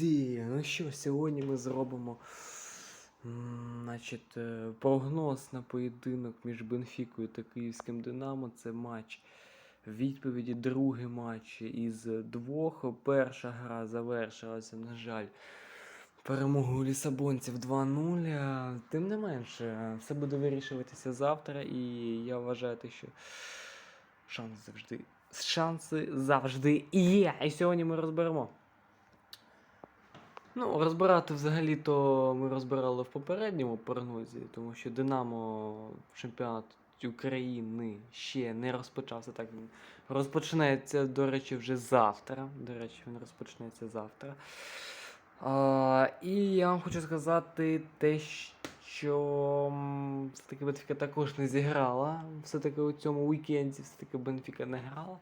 Друзі, ну що, сьогодні ми зробимо значить, е, прогноз на поєдинок між Бенфікою та Київським Динамо. Це матч відповіді, другий матч із двох. Перша гра завершилася, на жаль, перемогою лісабонців 2-0. Е, Тим не менше, все буде вирішуватися завтра, і я вважаю, що шанс завжди. Шанси завжди є. І сьогодні ми розберемо. Ну, розбирати взагалі-то ми розбирали в попередньому прогнозі, тому що Динамо чемпіонат України ще не розпочався. Так він розпочнеться, до речі, вже завтра. До речі, він розпочнеться завтра. А, і я вам хочу сказати те, що все-таки Бенфіка також не зіграла. Все-таки у цьому вікенді все-таки Бенфіка не грала.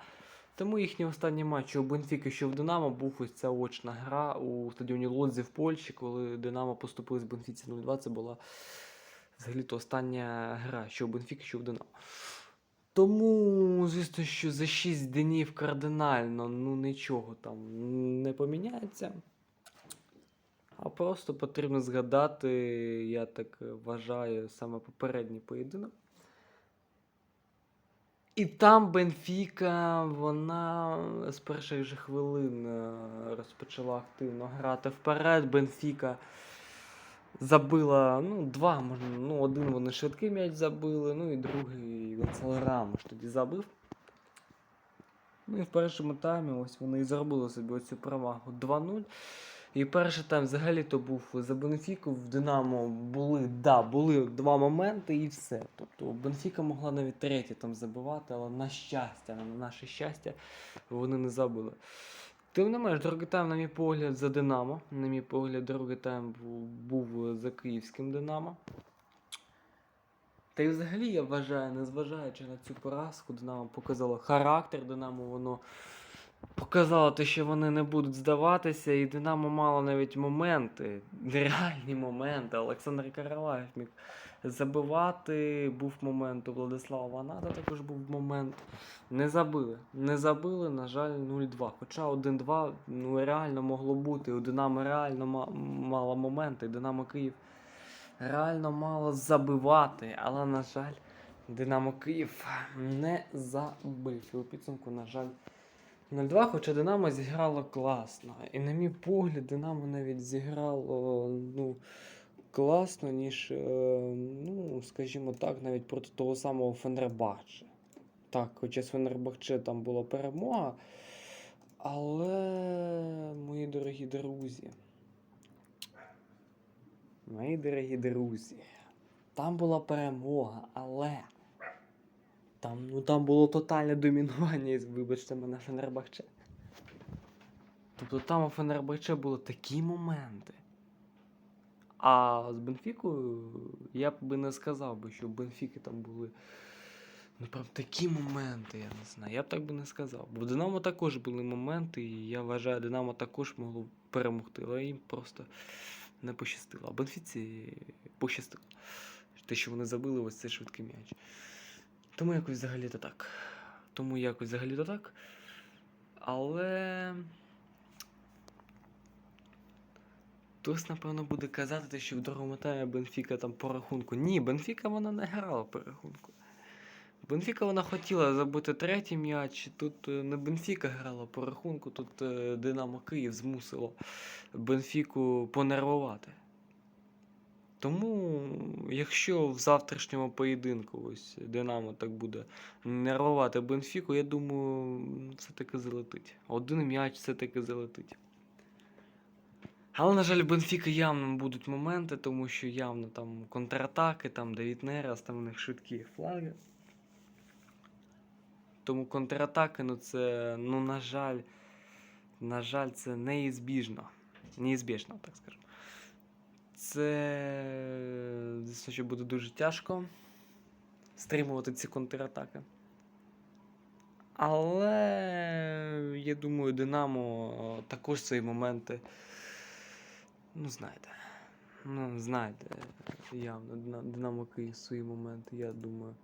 Тому їхній останній матч у Бенфіки, що в Динамо, був ось ця очна гра у стадіоні Лодзі в Польщі, коли Динамо поступили з Бенфіці 0-2. Це була взагалі-то остання гра, що в Бенфіки, що в Динамо. Тому, звісно, що за 6 днів кардинально ну, нічого там не поміняється. А просто потрібно згадати, я так вважаю, саме попередній поєдинок. І там Бенфіка, вона з перших же хвилин е, розпочала активно грати вперед. Бенфіка забила, ну, два, можна, ну, один вони швидкий м'яч забили, ну і другий Гонсало Рамош тоді забив. Ну і в першому таймі ось вони і зробили собі оцю перевагу 2-0. І перший тайм взагалі то був за Бенфіку. В Динамо були, да, були два моменти і все. Тобто Бенфіка могла навіть третій там забивати, але на щастя, на наше щастя, вони не забили. Тим не менш, другий тайм, на мій погляд, за Динамо. На мій погляд, другий тайм був за київським Динамо. Та й взагалі я вважаю, незважаючи на цю поразку, Динамо показало характер, Динамо воно показало те, що вони не будуть здаватися, і Динамо мало навіть моменти, реальні моменти. Олександр Караваєв міг забивати. Був момент у Владислава Ваната, також був момент. Не забили. Не забили, на жаль, 0-2. Хоча 1-2 ну, реально могло бути. У Динамо реально ма- мало моменти. Динамо Київ реально мало забивати, але, на жаль, Динамо Київ не забив. І у підсумку, на жаль, 0-2, хоча Динамо зіграло класно. І на мій погляд, Динамо навіть зіграло ну, класно, ніж, е, ну, скажімо так, навіть проти того самого Фенербахче. Так, хоча з Фенербахче там була перемога. Але, мої дорогі друзі, мої дорогі друзі, там була перемога, але там, ну, там було тотальне домінування, вибачте мене, Фенербахче. Тобто там у Фенербахче були такі моменти. А з Бенфікою я б би не сказав би, що в Бенфіки там були ну, прям такі моменти, я не знаю. Я б так би не сказав. Бо в Динамо також були моменти, і я вважаю, Динамо також могло перемогти, але їм просто не пощастило. А Бенфіці пощастило. Те, що вони забили ось цей швидкий м'яч. Тому якось взагалі-то так. Тому якось взагалі-то так. Але. Хтось, напевно, буде казати, що в другому таймі Бенфіка там по рахунку. Ні, Бенфіка вона не грала по рахунку. Бенфіка вона хотіла забити третій м'яч. Тут е, не Бенфіка грала по рахунку, тут е, Динамо Київ змусило Бенфіку понервувати. Тому, якщо в завтрашньому поєдинку ось Динамо так буде нервувати Бенфіку, я думаю, все-таки залетить. Один м'яч все-таки залетить. Але, на жаль, Бенфіка явно будуть моменти, тому що явно там контратаки, там Давід Нерас, там у них швидкі флаги. Тому контратаки, ну це, ну, на жаль, на жаль, це неізбіжно. Неізбіжно, так скажемо. Це, звісно, що буде дуже тяжко стримувати ці контратаки. Але я думаю, Динамо також свої моменти. Ну, знаєте. Ну, знаєте, явно Динамо Київ свої моменти, я думаю,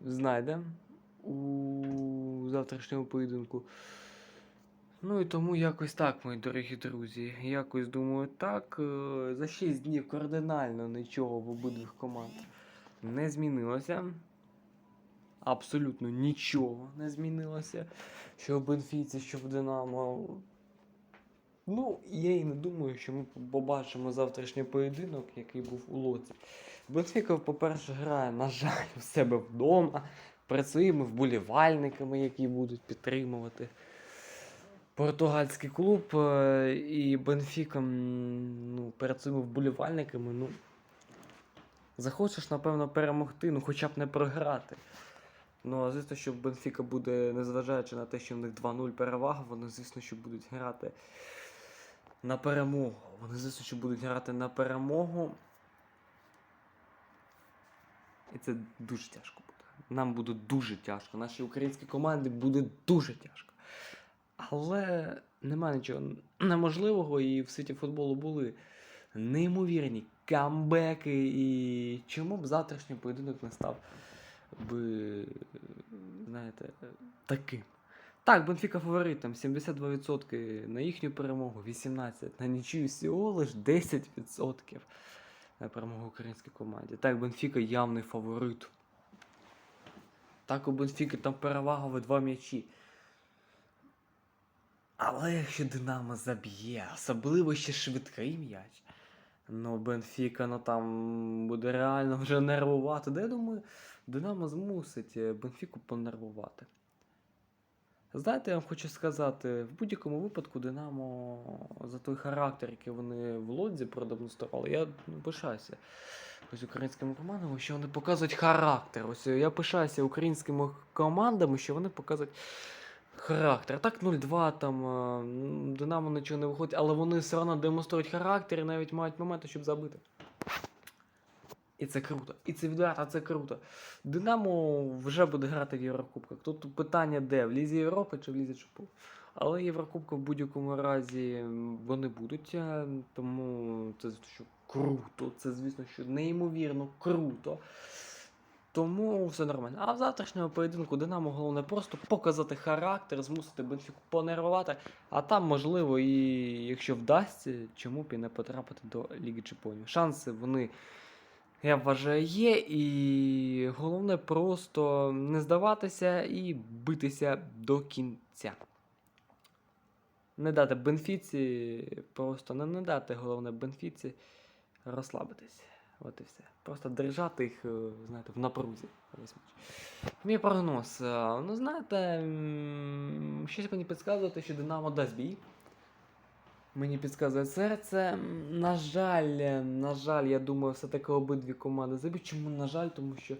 знайде у завтрашньому поєдинку. Ну і тому якось так, мої дорогі друзі. Якось думаю, так. е, За 6 днів кардинально нічого в обидвих команд не змінилося. Абсолютно нічого не змінилося. Що в Бенфіці, що в Динамо. Ну, я і не думаю, що ми побачимо завтрашній поєдинок, який був у Лоці. Бенфіка, по-перше, грає, на жаль, у себе вдома, своїми вболівальниками, які будуть підтримувати португальський клуб. е, І Бенфіка ну, перед своїми вболівальниками, ну. Захочеш, напевно, перемогти, ну хоча б не програти. Ну, а звісно, що Бенфіка буде, незважаючи на те, що в них 2-0 перевага, вони, звісно, що будуть грати на перемогу. Вони, звісно, що будуть грати на перемогу. І це дуже тяжко буде. Нам буде дуже тяжко. Нашій українській команді буде дуже тяжко. Але немає нічого неможливого, і в світі футболу були неймовірні камбеки. І чому б завтрашній поєдинок не став би, знаєте, таким. Так, Бенфіка фаворитом, 72% на їхню перемогу, 18% на нічию всього лиш 10% на перемогу українській команді. Так, Бенфіка явний фаворит. Так, у Бенфіки там перевага в два м'ячі. Але якщо Динамо заб'є, особливо ще швидкий м'яч. Ну, Бенфіка, ну там буде реально вже нервувати. Де я думаю, Динамо змусить е, Бенфіку понервувати. Знаєте, я вам хочу сказати, в будь-якому випадку Динамо за той характер, який вони в Лодзі продемонстрували, я пишаюся ось українськими командами, що вони показують характер. Ось я пишаюся українськими командами, що вони показують характер. Так 0-2 там е, Динамо нічого не виходить, але вони все одно демонструють характер і навіть мають моменти, щоб забити. І це круто. І це відверто, це круто. Динамо вже буде грати в Єврокубках. Тут питання де? В Лізі Європи чи в Лізі ЧПУ. Але Єврокубка в будь-якому разі вони будуть, е, тому це звісно, що круто. Це, звісно, що неймовірно круто. Тому все нормально. А в завтрашньому поєдинку Динамо головне просто показати характер, змусити Бенфіку понервувати. А там, можливо, і якщо вдасться, чому б і не потрапити до Ліги Чемпіонів. Шанси вони, я вважаю, є. І головне просто не здаватися і битися до кінця. Не дати Бенфіці, просто не, не дати головне Бенфіці розслабитись. От і все. Просто держати їх, е, знаєте, в напрузі. Мій прогноз. е, Ну, знаєте, щось мені підказує, що Динамо дасть бій. Мені підказує серце. На жаль, на жаль, я думаю, все-таки обидві команди заб'ють. Чому на жаль? Тому що,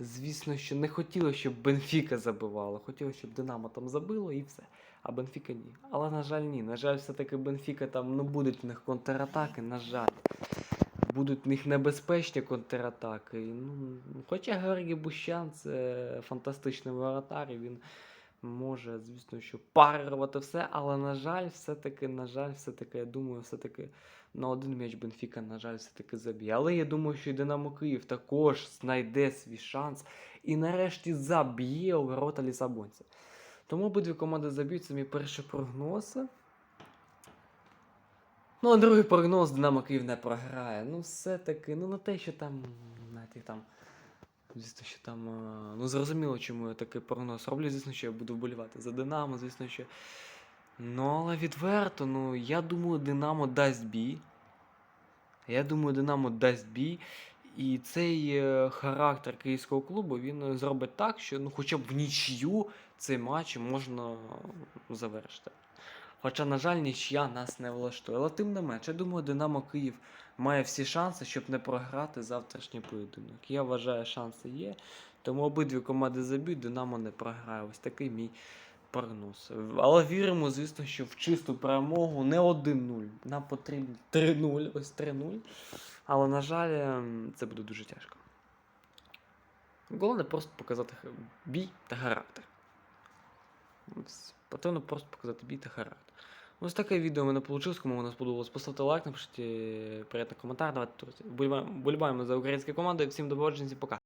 звісно, що не хотіло, щоб Бенфіка забивала. Хотіло, щоб Динамо там забило і все. А Бенфіка ні. Але, на жаль, ні. На жаль, все-таки Бенфіка там ну, будуть в них контратаки, на жаль. Будуть в них небезпечні контратаки. Ну, хоча Георгій Бущан це фантастичний воротар, і він може, звісно, що парирувати все, але, на жаль, все-таки, на жаль, все-таки, я думаю, все-таки на один м'яч Бенфіка, на жаль, все-таки заб'є. Але я думаю, що і Динамо Київ також знайде свій шанс і нарешті заб'є у ворота лісабонця. Тому обидві команди заб'ють, це мій перший прогноз. Ну, а другий прогноз Динамо Київ не програє. Ну, все-таки, ну не те, що там, знаєте, там. Звісно, що там. е, Ну, зрозуміло, чому я такий прогноз роблю. Звісно, що я буду вболівати за Динамо, звісно, що. Ну, але відверто, ну, я думаю, Динамо дасть бій. Я думаю, Динамо дасть бій. І цей е, характер київського клубу він зробить так, що ну, хоча б в нічию цей матч можна завершити. Хоча, на жаль, нічия нас не влаштує. Тим не менш, я думаю, Динамо Київ має всі шанси, щоб не програти завтрашній поєдинок. Я вважаю, шанси є. Тому обидві команди заб'ють, Динамо не програє. Ось такий мій прогноз. Але віримо, звісно, що в чисту перемогу не 1-0. Нам потрібно 3-0, ось 3-0. Але, на жаль, ем, це буде дуже тяжко. Головне просто показати бій та характер. Ось, Потрібно просто показати бій та характер. Ось таке відео в мене вийшло. Кому воно сподобалось, поставте лайк, напишіть е, приємний коментар. Давайте вболіваємо за українські команди. Всім до пока.